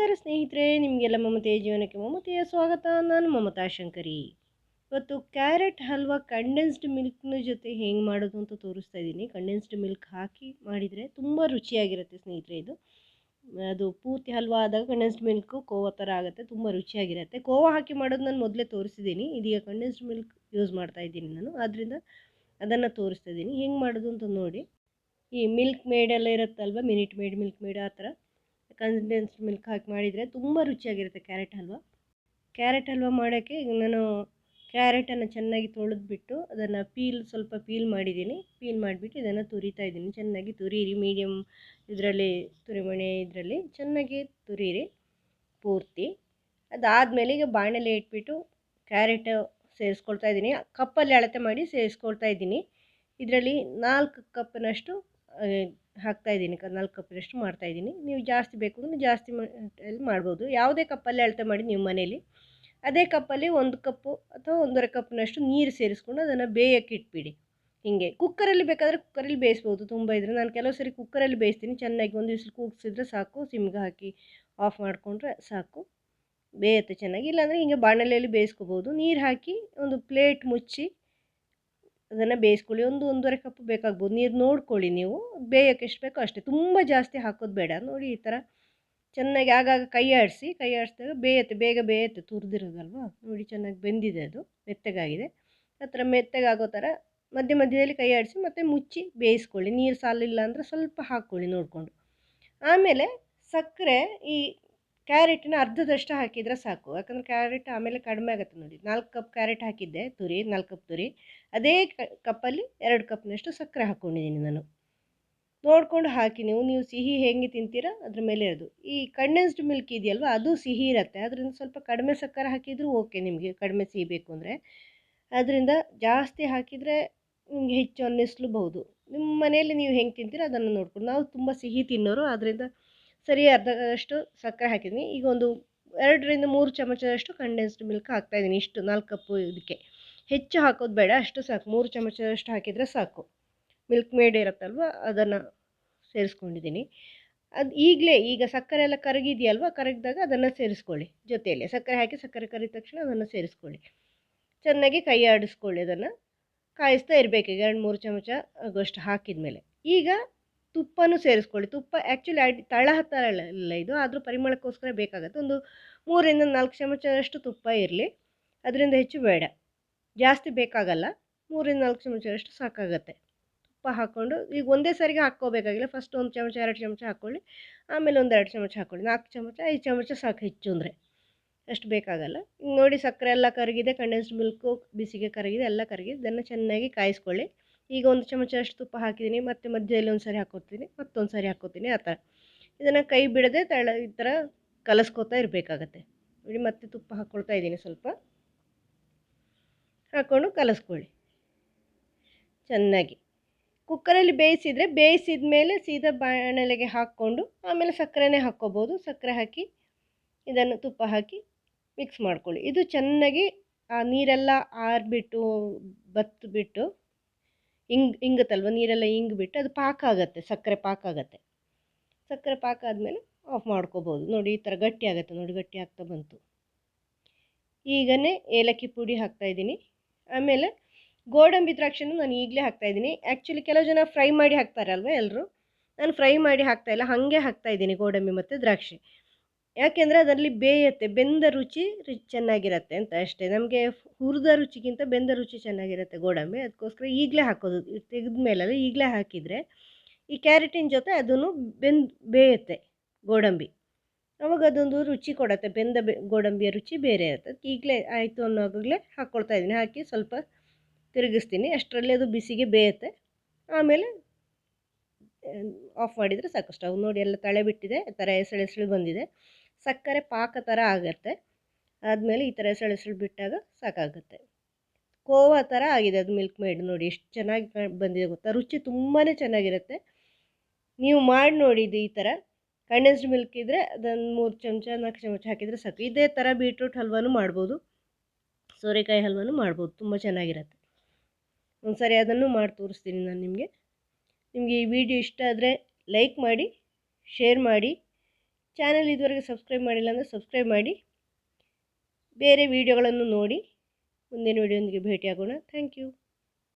ನಮಸ್ಕಾರ ಸ್ನೇಹಿತರೆ, ನಿಮಗೆಲ್ಲ ಮಮತೆಯ ಜೀವನಕ್ಕೆ ಮಮತೆಯ ಸ್ವಾಗತ. ನಾನು ಮಮತಾ ಶಂಕರಿ. ಇವತ್ತು ಕ್ಯಾರೆಟ್ ಹಲ್ವಾ ಕಂಡೆನ್ಸ್ಡ್ ಮಿಲ್ಕ್ನ ಜೊತೆ ಹೆಂಗೆ ಮಾಡೋದು ಅಂತ ತೋರಿಸ್ತಾ ಇದ್ದೀನಿ. ಕಂಡೆನ್ಸ್ಡ್ ಮಿಲ್ಕ್ ಹಾಕಿ ಮಾಡಿದರೆ ತುಂಬ ರುಚಿಯಾಗಿರುತ್ತೆ ಸ್ನೇಹಿತರೆ ಇದು. ಅದು ಪೂರ್ತಿ ಹಲ್ವಾ ಆದಾಗ ಕಂಡೆನ್ಸ್ಡ್ ಮಿಲ್ಕು ಕೋವಾ ಥರ ಆಗುತ್ತೆ, ತುಂಬ ರುಚಿಯಾಗಿರುತ್ತೆ. ಕೋವಾ ಹಾಕಿ ಮಾಡೋದು ನಾನು ಮೊದಲೇ ತೋರಿಸಿದ್ದೀನಿ ಇದೀಗ ಕಂಡೆನ್ಸ್ಡ್ ಮಿಲ್ಕ್ ಯೂಸ್ ಮಾಡ್ತಾ ಇದ್ದೀನಿ ನಾನು. ಆದ್ದರಿಂದ ಅದನ್ನು ತೋರಿಸ್ತಾ ಇದ್ದೀನಿ. ಹೆಂಗೆ ಮಾಡೋದು ಅಂತ ನೋಡಿ. ಈ ಮಿಲ್ಕ್ ಮೇಡ್ ಎಲ್ಲ ಇರುತ್ತಲ್ವ? ಮಿನಿಟ್ ಮೇಡ್ ಮಿಲ್ಕ್ ಮೇಡ್ ಆ ಥರ ಕಂಡೆನ್ಸ್ಡ್ ಮಿಲ್ಕ್ ಹಾಕಿ ಮಾಡಿದರೆ ತುಂಬ ರುಚಿಯಾಗಿರುತ್ತೆ ಕ್ಯಾರೆಟ್ ಹಲ್ವ. ಕ್ಯಾರೆಟ್ ಹಲ್ವ ಮಾಡೋಕ್ಕೆ ಈಗ ನಾನು ಕ್ಯಾರೆಟನ್ನು ಚೆನ್ನಾಗಿ ತೊಳೆದ್ಬಿಟ್ಟು ಅದನ್ನು ಪೀಲ್ ಸ್ವಲ್ಪ ಪೀಲ್ ಮಾಡಿದ್ದೀನಿ. ಪೀಲ್ ಮಾಡಿಬಿಟ್ಟು ಇದನ್ನು ತುರಿತಾ ಇದ್ದೀನಿ. ಚೆನ್ನಾಗಿ ತುರೀರಿ ಮೀಡಿಯಮ್ ಇದರಲ್ಲಿ ತುರಿಮಣೆ ಇದರಲ್ಲಿ ಚೆನ್ನಾಗಿ ತುರೀರಿ ಪೂರ್ತಿ. ಅದಾದಮೇಲೆ ಈಗ ಬಾಣಲೆ ಇಟ್ಬಿಟ್ಟು ಕ್ಯಾರೆಟ್ ಸೇರಿಸ್ಕೊಳ್ತಾ ಇದ್ದೀನಿ. ಕಪ್ಪಲ್ಲಿ ಅಳತೆ ಮಾಡಿ ಸೇರಿಸ್ಕೊಳ್ತಾ ಇದ್ದೀನಿ. ಇದರಲ್ಲಿ ನಾಲ್ಕು ಕಪ್ನಷ್ಟು ಹಾಕ್ತಾ ಇದ್ದೀನಿ. ನಾಲ್ಕು ಕಪ್ಪಿನಷ್ಟು ಮಾಡ್ತಾ ಇದ್ದೀನಿ. ನೀವು ಜಾಸ್ತಿ ಬೇಕು ಅಂದರೆ ಜಾಸ್ತಿ ಮಾಡ್ಬೋದು. ಯಾವುದೇ ಕಪ್ಪಲ್ಲಿ ಅಳತೆ ಮಾಡಿ ನಿಮ್ಮ ಮನೇಲಿ. ಅದೇ ಕಪ್ಪಲ್ಲಿ ಒಂದು ಕಪ್ಪು ಅಥವಾ ಒಂದೂವರೆ ಕಪ್ಪಿನಷ್ಟು ನೀರು ಸೇರಿಸ್ಕೊಂಡು ಅದನ್ನು ಬೇಯಕ್ಕೆ ಇಟ್ಬಿಡಿ. ಹೀಗೆ. ಕುಕ್ಕರಲ್ಲಿ ಬೇಕಾದರೆ ಕುಕ್ಕರಲ್ಲಿ ಬೇಯಿಸ್ಬೋದು. ತುಂಬ ಇದ್ರೆ ನಾನು ಕೆಲವು ಸರಿ ಕುಕ್ಕರಲ್ಲಿ ಬೇಯಿಸ್ತೀನಿ. ಚೆನ್ನಾಗಿ ಒಂದು ವಿಸಿಲ್ ಕೂಗಿಸಿದ್ರೆ ಸಾಕು. ಸಿಮ್ಗೆ ಹಾಕಿ ಆಫ್ ಮಾಡಿಕೊಂಡ್ರೆ ಸಾಕು. ಬೇಯುತ್ತೆ ಚೆನ್ನಾಗಿ. ಇಲ್ಲಾಂದರೆ ಹೀಗೆ ಬಾಣಲೆಯಲ್ಲಿ ಬೇಯಿಸ್ಕೋಬೋದು. ನೀರು ಹಾಕಿ ಒಂದು ಪ್ಲೇಟ್ ಮುಚ್ಚಿ ಅದನ್ನು ಬೇಯಿಸ್ಕೊಳ್ಳಿ. ಒಂದು ಒಂದೂವರೆ ಕಪ್ ಬೇಕಾಗ್ಬೋದು. ನೀರು ನೋಡ್ಕೊಳ್ಳಿ ನೀವು. ಬೇಯೋಕ್ಕೆ ಎಷ್ಟು ಬೇಕೋ ಅಷ್ಟೇ. ತುಂಬ ಜಾಸ್ತಿ ಹಾಕೋದು ಬೇಡ. ನೋಡಿ ಈ ಥರ ಚೆನ್ನಾಗಿ ಆಗಾಗ ಕೈ ಆಡಿಸಿ, ಕೈ ಆಡಿಸಿದಾಗ ಬೇಯುತ್ತೆ. ಬೇಗ ಬೇಯುತ್ತೆ. ತುರಿದಿರೋದಲ್ವ? ನೋಡಿ ಚೆನ್ನಾಗಿ ಬೆಂದಿದೆ ಅದು. ಮೆತ್ತಗಾಗಿದೆ. ಆ ಥರ ಮೆತ್ತಗಾಗೋ ಥರ ಮಧ್ಯ ಮಧ್ಯದಲ್ಲಿ ಕೈ ಆಡಿಸಿ, ಮತ್ತು ಮುಚ್ಚಿ ಬೇಯಿಸ್ಕೊಳ್ಳಿ. ನೀರು ಸಾಲಿಲ್ಲ ಅಂದರೆ ಸ್ವಲ್ಪ ಹಾಕ್ಕೊಳ್ಳಿ ನೋಡಿಕೊಂಡು. ಆಮೇಲೆ ಸಕ್ಕರೆ ಈ ಕ್ಯಾರೆಟಿನ ಅರ್ಧದಷ್ಟು ಹಾಕಿದರೆ ಸಾಕು. ಯಾಕಂದರೆ ಕ್ಯಾರೆಟ್ ಆಮೇಲೆ ಕಡಿಮೆ ಆಗುತ್ತೆ ನೋಡಿ. ನಾಲ್ಕು ಕಪ್ ಕ್ಯಾರೆಟ್ ಹಾಕಿದ್ದೆ, ತುರಿ, ನಾಲ್ಕು ಕಪ್ ತುರಿ. ಅದೇ ಕಪ್ಪಲ್ಲಿ ಎರಡು ಕಪ್ನಷ್ಟು ಸಕ್ಕರೆ ಹಾಕ್ಕೊಂಡಿದ್ದೀನಿ ನಾನು. ನೋಡ್ಕೊಂಡು ಹಾಕಿ ನೀವು ನೀವು ಸಿಹಿ ಹೇಗೆ ತಿಂತೀರಾ ಅದ್ರ ಮೇಲೆ ಅದು ಈ ಕಂಡೆನ್ಸ್ಡ್ ಮಿಲ್ಕ್ ಇದೆಯಲ್ವ, ಅದು ಸಿಹಿ ಇರುತ್ತೆ. ಅದರಿಂದ ಸ್ವಲ್ಪ ಕಡಿಮೆ ಸಕ್ಕರೆ ಹಾಕಿದರೂ ಓಕೆ ನಿಮಗೆ, ಕಡಿಮೆ ಸಿಹಿ ಬೇಕು ಅಂದರೆ. ಅದರಿಂದ ಜಾಸ್ತಿ ಹಾಕಿದರೆ ನಿಮಗೆ ಹೆಚ್ಚು ಅನ್ನಿಸ್ಲೂಬಹುದು. ನಿಮ್ಮ ಮನೆಯಲ್ಲಿ ನೀವು ಹೆಂಗೆ ತಿಂತೀರೋ ಅದನ್ನು ನೋಡ್ಕೊಂಡು. ನಾವು ತುಂಬ ಸಿಹಿ ತಿನ್ನೋರು ಆದ್ದರಿಂದ ಸರಿ ಅರ್ಧದಷ್ಟು ಸಕ್ಕರೆ ಹಾಕಿದ್ದೀನಿ. ಈಗ ಒಂದು ಎರಡರಿಂದ ಮೂರು ಚಮಚದಷ್ಟು ಕಂಡೆನ್ಸ್ಡ್ ಮಿಲ್ಕ್ ಹಾಕ್ತಾಯಿದ್ದೀನಿ ಇಷ್ಟು ನಾಲ್ಕು ಕಪ್ಪು ಇದಕ್ಕೆ. ಹೆಚ್ಚು ಹಾಕೋದು ಬೇಡ, ಅಷ್ಟು ಸಾಕು. ಮೂರು ಚಮಚದಷ್ಟು ಹಾಕಿದರೆ ಸಾಕು. ಮಿಲ್ಕ್ ಮೇಡ್ ಇರುತ್ತಲ್ವ, ಅದನ್ನು ಸೇರಿಸ್ಕೊಂಡಿದ್ದೀನಿ. ಅದು ಈಗಲೇ, ಈಗ ಸಕ್ಕರೆ ಎಲ್ಲ ಕರಗಿದೆಯಲ್ವ, ಕರಗಿದಾಗ ಅದನ್ನು ಸೇರಿಸ್ಕೊಳ್ಳಿ ಜೊತೆಯಲ್ಲಿ. ಸಕ್ಕರೆ ಹಾಕಿ ಸಕ್ಕರೆ ಕರಿದ ತಕ್ಷಣ ಅದನ್ನು ಸೇರಿಸ್ಕೊಳ್ಳಿ. ಚೆನ್ನಾಗಿ ಕೈ ಆಡಿಸ್ಕೊಳ್ಳಿ ಅದನ್ನು. ಕಾಯಿಸ್ತಾ ಇರಬೇಕು. ಈಗ ಎರಡು ಮೂರು ಚಮಚ ಆಗೋಷ್ಟು ಹಾಕಿದ ಮೇಲೆ ಈಗ ತುಪ್ಪನೂ ಸೇರಿಸ್ಕೊಳ್ಳಿ. ತುಪ್ಪ ಆ್ಯಕ್ಚುಲಿ ಅಡಿ, ತಳ ಹತ್ತಲ್ಲ ಇದು. ಆದರೂ ಪರಿಮಳಕ್ಕೋಸ್ಕರ ಬೇಕಾಗುತ್ತೆ. ಒಂದು ಮೂರರಿಂದ ನಾಲ್ಕು ಚಮಚದಷ್ಟು ತುಪ್ಪ ಇರಲಿ. ಅದರಿಂದ ಹೆಚ್ಚು ಬೇಡ. ಜಾಸ್ತಿ ಬೇಕಾಗಲ್ಲ. ಮೂರರಿಂದ ನಾಲ್ಕು ಚಮಚದಷ್ಟು ಸಾಕಾಗತ್ತೆ. ತುಪ್ಪ ಹಾಕ್ಕೊಂಡು, ಈಗ ಒಂದೇ ಸಾರಿಗೆ ಹಾಕ್ಕೋಬೇಕಾಗಿಲ್ಲ. ಫಸ್ಟ್ ಒಂದು ಚಮಚ, ಎರಡು ಚಮಚ ಹಾಕ್ಕೊಳ್ಳಿ. ಆಮೇಲೆ ಒಂದು ಎರಡು ಚಮಚ ಹಾಕ್ಕೊಳ್ಳಿ. ನಾಲ್ಕು ಚಮಚ, ಐದು ಚಮಚ ಸಾಕು ಹೆಚ್ಚು ಅಂದರೆ. ಅಷ್ಟು ಬೇಕಾಗಲ್ಲ. ನೋಡಿ ಸಕ್ಕರೆ ಎಲ್ಲ ಕರಗಿದೆ. ಕಂಡೆನ್ಸ್ಡ್ ಮಿಲ್ಕು ಬಿಸಿಗೆ ಕರಗಿದೆ, ಎಲ್ಲ ಕರಗಿದೆ. ಇದನ್ನು ಚೆನ್ನಾಗಿ ಕಾಯಿಸ್ಕೊಳ್ಳಿ. ಈಗ ಒಂದು ಚಮಚ ಅಷ್ಟು ತುಪ್ಪ ಹಾಕಿದ್ದೀನಿ, ಮತ್ತು ಮಧ್ಯದಲ್ಲಿ ಒಂದು ಸಾರಿ ಹಾಕೋತೀನಿ ಮತ್ತೊಂದು ಸಾರಿ ಹಾಕೋತೀನಿ, ಆ ಥರ. ಇದನ್ನು ಕೈ ಬಿಡದೆ ತಳ, ಈ ಥರ ಕಲಸ್ಕೋತಾ ಇರಬೇಕಾಗತ್ತೆ. ನೋಡಿ, ಮತ್ತೆ ತುಪ್ಪ ಹಾಕ್ಕೊಳ್ತಾ ಇದ್ದೀನಿ ಸ್ವಲ್ಪ. ಹಾಕ್ಕೊಂಡು ಕಲಸ್ಕೊಳ್ಳಿ. ಚೆನ್ನಾಗಿ. ಕುಕ್ಕರಲ್ಲಿ ಬೇಯಿಸಿದರೆ, ಬೇಯಿಸಿದ ಮೇಲೆ ಸೀದಾ ಬಾಣಲೆಗೆ ಹಾಕ್ಕೊಂಡು, ಆಮೇಲೆ ಸಕ್ಕರೆನೇ ಹಾಕ್ಕೋಬೋದು. ಸಕ್ಕರೆ ಹಾಕಿ, ಇದನ್ನು ತುಪ್ಪ ಹಾಕಿ ಮಿಕ್ಸ್ ಮಾಡ್ಕೊಳ್ಳಿ. ಇದು ಚೆನ್ನಾಗಿ ಆ ನೀರೆಲ್ಲ ಆರಿಬಿಟ್ಟು, ಬತ್ತಿಬಿಟ್ಟು ಹಿಂಗ್ ಇಂಗತ್ತಲ್ವ ನೀರೆಲ್ಲ ಹಿಂಗ್ಬಿಟ್ಟು ಅದು ಪಾಕ ಆಗುತ್ತೆ, ಸಕ್ಕರೆ ಪಾಕ ಆಗುತ್ತೆ. ಸಕ್ಕರೆ ಪಾಕ ಆದಮೇಲೆ ಆಫ್ ಮಾಡ್ಕೋಬೋದು. ನೋಡಿ, ಈ ಥರ ಗಟ್ಟಿ ಆಗುತ್ತೆ ನೋಡಿ, ಗಟ್ಟಿ ಆಗ್ತಾ ಬಂತು. ಈಗನೇ ಏಲಕ್ಕಿ ಪುಡಿ ಹಾಕ್ತಾಯಿದ್ದೀನಿ ಆಮೇಲೆ ಗೋಡಂಬಿ ದ್ರಾಕ್ಷಿನೂ ನಾನು ಈಗಲೇ ಹಾಕ್ತಾಯಿದ್ದೀನಿ ಆ್ಯಕ್ಚುಲಿ ಕೆಲವು ಜನ ಫ್ರೈ ಮಾಡಿ ಹಾಕ್ತಾರಲ್ವ ಎಲ್ಲರೂ? ನಾನು ಫ್ರೈ ಮಾಡಿ ಹಾಕ್ತಾಯಿಲ್ಲ ಹಾಗೆ ಹಾಕ್ತಾಯಿದ್ದೀನಿ ಗೋಡಂಬಿ ಮತ್ತು ದ್ರಾಕ್ಷಿ. ಯಾಕೆಂದರೆ ಅದರಲ್ಲಿ ಬೇಯುತ್ತೆ, ಬೆಂದ ರುಚಿ ಚೆನ್ನಾಗಿರುತ್ತೆ ಅಂತ ಅಷ್ಟೇ. ನಮಗೆ ಹುರಿದ ರುಚಿಗಿಂತ ಬೆಂದ ರುಚಿ ಚೆನ್ನಾಗಿರುತ್ತೆ ಗೋಡಂಬಿ. ಅದಕ್ಕೋಸ್ಕರ ಈಗಲೇ ಹಾಕೋದು. ತೆಗೆದ ಮೇಲೆ ಈಗಲೇ ಹಾಕಿದರೆ ಈ ಕ್ಯಾರೆಟಿನ ಜೊತೆ ಅದನ್ನು ಬೆಂದ, ಬೇಯುತ್ತೆ ಗೋಡಂಬಿ. ಅವಾಗ ಅದೊಂದು ರುಚಿ ಕೊಡುತ್ತೆ, ಬೆಂದ ಬೆ, ಗೋಡಂಬಿಯ ರುಚಿ ಬೇರೆ ಇರುತ್ತೆ. ಈಗಲೇ ಆಯಿತು ಅನ್ನೋವಾಗಲೇ ಹಾಕ್ಕೊಳ್ತಾ ಇದ್ದೀನಿ. ಹಾಕಿ ಸ್ವಲ್ಪ ತಿರುಗಿಸ್ತೀನಿ. ಅಷ್ಟರಲ್ಲಿ ಅದು ಬಿಸಿಗೆ ಬೇಯುತ್ತೆ. ಆಮೇಲೆ, ಆಫ್ ಮಾಡಿದರೆ ಸಾಕು. ಸ್ಟವ್ ನೋಡಿ ಎಲ್ಲ ತಳೆ ಬಿಟ್ಟಿದೆ ಆ ಥರ ಎಸಳು ಎಸಳು ಬಂದಿದೆ. ಸಕ್ಕರೆ ಪಾಕ ಥರ ಆಗುತ್ತೆ. ಆದಮೇಲೆ ಈ ಥರ ಎಸಳು ಬಿಟ್ಟಾಗ ಸಾಕಾಗುತ್ತೆ. ಕೋವಾ ಥರ ಆಗಿದೆ ಅದು ಮಿಲ್ಕ್ ಮೇಡ್ ನೋಡಿ. ಎಷ್ಟು ಚೆನ್ನಾಗಿ ಬಂದಿದೆ ಗೊತ್ತಾ? ರುಚಿ ತುಂಬಾ ಚೆನ್ನಾಗಿರುತ್ತೆ. ನೀವು ಮಾಡಿ ನೋಡಿದ್ದು ಈ ಥರ ಕಂಡೆನ್ಸ್ಡ್ ಮಿಲ್ಕ್ ಇದ್ದರೆ ಅದನ್ನು ಮೂರು ಚಮಚ, ನಾಲ್ಕು ಚಮಚ ಹಾಕಿದರೆ ಸಾಕು. ಇದೇ ಥರ ಬೀಟ್ರೂಟ್ ಹಲ್ವಾನು ಮಾಡ್ಬೋದು. ಸೋರೆಕಾಯಿ ಹಲ್ವಾನು ಮಾಡ್ಬೋದು. ತುಂಬ ಚೆನ್ನಾಗಿರುತ್ತೆ. ಒಂದು ಸರಿ ಅದನ್ನು ಮಾಡಿ ತೋರಿಸ್ತೀನಿ ನಾನು ನಿಮಗೆ. ನಿಮಗೆ ಈ ವಿಡಿಯೋ ಇಷ್ಟ ಆದರೆ ಲೈಕ್ ಮಾಡಿ ಶೇರ್ ಮಾಡಿ. ಚಾನಲ್ ಇದುವರೆಗೆ ಸಬ್ಸ್ಕ್ರೈಬ್ ಮಾಡಿಲ್ಲ ಅಂದರೆ ಸಬ್ಸ್ಕ್ರೈಬ್ ಮಾಡಿ. ಬೇರೆ ವಿಡಿಯೋಗಳನ್ನು ನೋಡಿ. ಮುಂದಿನ ವೀಡಿಯೊಂದಿಗೆ ಭೇಟಿಯಾಗೋಣ. Thank you